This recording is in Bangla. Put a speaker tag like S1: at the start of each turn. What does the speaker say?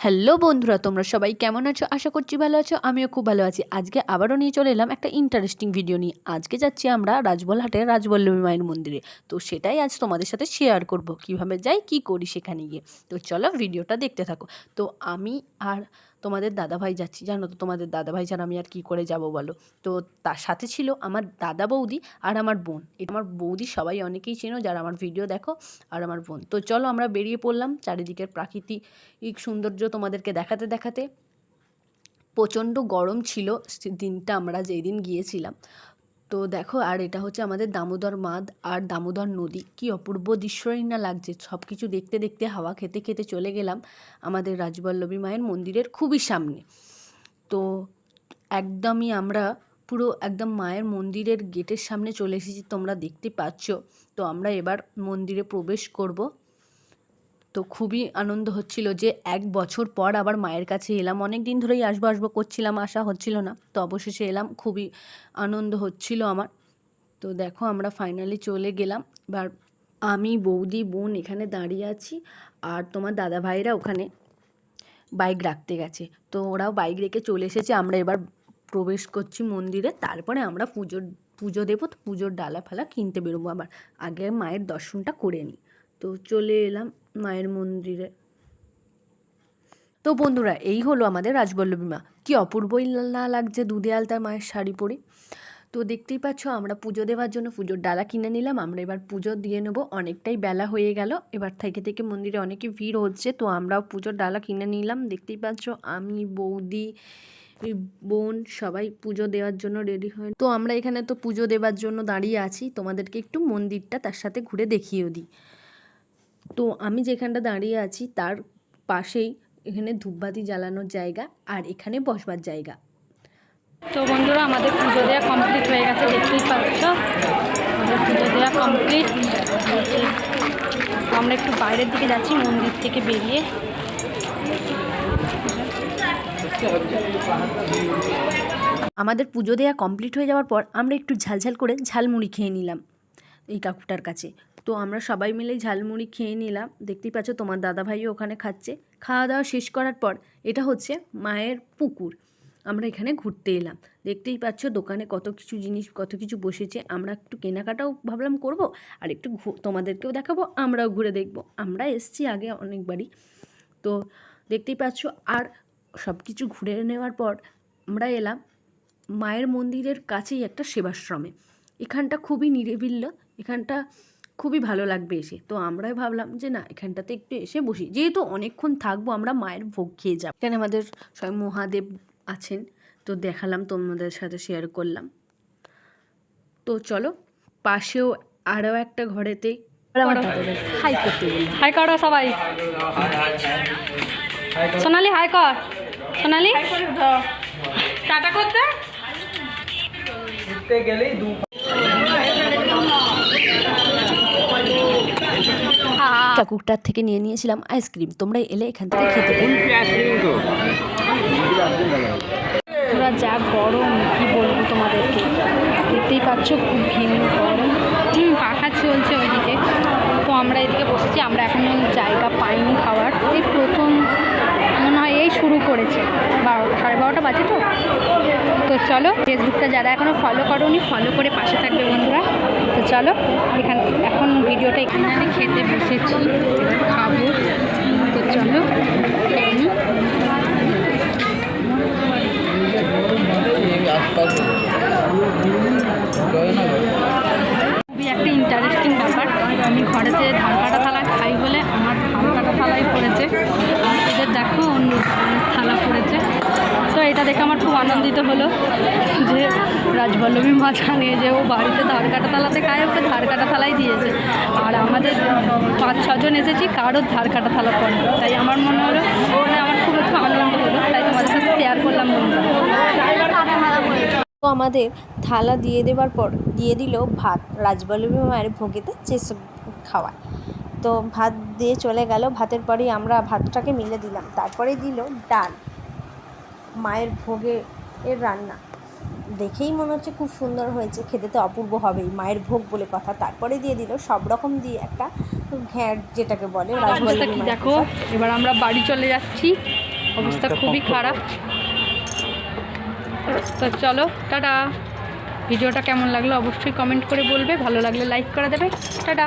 S1: হ্যালো বন্ধুরা, তোমরা সবাই কেমন আছো? আশা করছি ভালো আছো, আমিও খুব ভালো আছি। আজকে আবারও নিয়ে চলে এলাম একটা ইন্টারেস্টিং ভিডিও নিয়ে। আজকে যাচ্ছি আমরা রাজবলহাটের রাজবল্লভী মায়ের মন্দিরে। তো সেটাই আজ তোমাদের সাথে শেয়ার করব, কীভাবে যাই, কি করি সেখানে গিয়ে। তো চলো ভিডিওটা দেখতে থাকো। তো আমি আর তোমাদের দাদাভাই যাচ্ছি, জানো তো তোমাদের দাদাভাই ছাড়া আমি আর কি করে যাব বলো? তো তার সাথে ছিল আমার দাদা বৌদি আর আমার বোন। এটা আমার বৌদি সবাই অনেকেই চেনো যারা আমার ভিডিও দেখো আর আমার বোন। তো চলো আমরা বেরিয়ে পড়লাম চারিদিকের প্রাকৃতিক সৌন্দর্য তোমাদেরকে দেখাতে দেখাতে। প্রচণ্ড গরম ছিল দিনটা আমরা যেই দিন গিয়েছিলাম। তো দেখো, আর এটা হচ্ছে আমাদের দামোদর মাদ আর দামোদর নদী। কি অপূর্ব দৃশ্যই না লাগছে। সব কিছু দেখতে দেখতে হাওয়া খেতে খেতে চলে গেলাম আমাদের রাজবল্লভী মায়ের মন্দিরের খুবই সামনে। তো একদমই আমরা পুরো একদম মায়ের মন্দিরের গেটের সামনে চলে এসেছি, তোমরা দেখতে পাচ্ছ। তো আমরা এবার মন্দিরে প্রবেশ করব। তো খুবই আনন্দ হচ্ছিল যে এক বছর পর আবার মায়ের কাছে এলাম। অনেক দিন ধরেই আসব আসব করছিলাম আসা হচ্ছিল না। তো অবশেষে এলাম, খুবই আনন্দ হচ্ছিল আমার। তো দেখো আমরা ফাইনালি চলে গেলাম। এবার আমি, বৌদি, বোন এখানে দাঁড়িয়ে আছি আর তোমার দাদা ভাইরা ওখানে বাইক রাখতে গেছে। তো ওরাও বাইক রেখে চলে এসেছে। আমরা এবার প্রবেশ করছি মন্দিরে। তারপরে আমরা পুজোর, পুজো দেবো। তো পুজোর ডালা ফালা কিনতে বেরোবো আবার। আগে মায়ের দর্শনটা করে নিই। তো চলে এলাম মায়ের মন্দিরে। তো বন্ধুরা, এই হলো আমাদের রাজবল্লভী মা কি অপূর্বই না লাগছে দুধে আলতার মায়ের শাড়ি পরে। তো দেখতেই পাচ্ছ, আমরা পুজো দেওয়ার জন্য পুজোর ডালা কিনে নিলাম। আমরা এবার পুজো দিয়ে নেব। অনেকটাই বেলা হয়ে গেল। এবার থেকে থেকে মন্দিরে অনেকে ভিড় হচ্ছে। তো আমরাও পুজোর ডালা কিনে নিলাম। দেখতেই পাচ্ছ, আমি, বৌদি বোন সবাই পুজো দেওয়ার জন্য রেডি হয় তো আমরা এখানে তো পুজো দেওয়ার জন্য দাঁড়িয়ে আছি। তোমাদেরকে একটু মন্দিরটা তার সাথে ঘুরে দেখিয়েও দিই। তো আমি যেখানটা দাঁড়িয়ে আছি তার পাশেই এখানে ধূপবাতি জ্বালানোর জায়গা আর এখানে বসবার জায়গা।
S2: তো বন্ধুরা আমাদের পুজো দেওয়া কমপ্লিট হয়ে গেছে দেখতেই পাচ্ছ? আমাদের পুজো দেওয়া কমপ্লিট আমরা একটু বাইরের দিকে যাচ্ছি মন্দির থেকে বেরিয়ে।
S1: আমাদের পুজো দেওয়া কমপ্লিট হয়ে যাওয়ার পর আমরা একটু ঝালঝাল করে ঝালমুড়ি খেয়ে নিলাম এই কাকুটার কাছে। তো আমরা সবাই মিলে ঝালমুড়ি খেয়ে নিলাম। দেখতেই পাচ্ছ তোমার দাদাভাইও ওখানে খাচ্ছে। খাওয়া দাওয়া শেষ করার পর এটা হচ্ছে মায়ের পুকুর। আমরা এখানে ঘুরতে এলাম। দেখতেই পাচ্ছ দোকানে কত কিছু জিনিস, কত কিছু বসেছে। আমরা একটু কেনাকাটাও ভাবলাম করব আর একটু তোমাদেরকেও দেখাবো, আমরাও ঘুরে দেখব। আমরা এসছি আগে অনেকবারই। তো দেখতেই পাচ্ছ আর সব কিছু ঘুরে নেওয়ার পর আমরা এলাম মায়ের মন্দিরের কাছেই একটা সেবাশ্রমে। এখানটা খুবই নিরিবিল্ল এখানটা খুবই ভালো লাগবে এসে। তো আমরাই ভাবলাম যে না এখানটাতে একটু এসে বসি। যেহেতু অনেকক্ষণ থাকব আমরা মায়ের ভোগ খেয়ে যাব। এখানে আমাদের স্বয়ং মহাদেব আছেন। তো দেখালাম তোমাদের সাথে শেয়ার করলাম। তো চলো পাশেও আরও একটা ঘরেতে হাই করতে
S2: হাই করো সবাই। সোনালি হাই কর। সোনালি? টাটা করতে?
S3: গেলেই
S1: কাকুরটার থেকে নিয়ে নিয়েছিলাম আইসক্রিম তোমরা এলে এখান থেকে খেতে
S2: তোমরা যা গরম, কি বলব তোমাদেরকে? দেখতেই পাচ্ছ খুব ভিন্ন গরম। পাখা চলছে ওইদিকে। তো আমরা এদিকে বসেছি, আমরা এখনও জায়গা পাইনি খাওয়ার। এই প্রথম শুরু করেছে। বারো সাড়ে বারোটা বাজে তো? তো চলো ফেসবুকটা যারা এখনও ফলো করোনি ফলো করে পাশে থাকবে বন্ধুরা। তো চলো, এখান, এখন ভিডিওটা এখানে আমি খেতে বসেছি এবার খাব। তো চলো খুবই একটা ইন্টারেস্টিং ব্যাপার। আমি ঘরেতে ধান কাটা থালা খাই বলে আমার ধান কাটা থালাই পড়েছে। এদের দেখো অন্য থালা পড়েছে তো এটা দেখে আমার খুব আনন্দিত হলো যে রাজবল্লভী মা জানে যে ও বাড়িতে ধার কাটা থালাতে খায়, ওকে ধার কাটা থালাই দিয়েছে। আর আমাদের পাঁচ, ছজন এসেছি, কারোর ধার কাটা থালা পড়ে তাই আমার মনে হলো মানে আমার খুব একটু আনন্দ হলো। তাই তোমাদের সাথে শেয়ার করলাম
S1: তো আমাদের থালা দিয়ে দেওয়ার পর, দিয়ে দিল ভাত। রাজবল্লভী মায়ের ভোগেতে যেসব খাওয়ায়। তো ভাত দিয়ে চলে গেল। ভাতের পরেই আমরা ভাতটাকে মিলে দিলাম। তারপরে দিল ডাল মায়ের ভোগে এর রান্না। দেখেই মনে হচ্ছে খুব সুন্দর হয়েছে। খেতে তো অপূর্ব হবেই মায়ের ভোগ বলে কথা। তারপরে দিয়ে দিল সব রকম দিয়ে একটা ঘ্যাঁট যেটাকে বলে
S2: অবস্থা কি দেখো এবার আমরা বাড়ি চলে যাচ্ছি। অবস্থা খুবই খারাপ। তো চলো টাটা। ভিডিওটা কেমন লাগল অবশ্যই কমেন্ট করে বলবে। ভালো লাগলে লাইক করে দেবে। টাটা।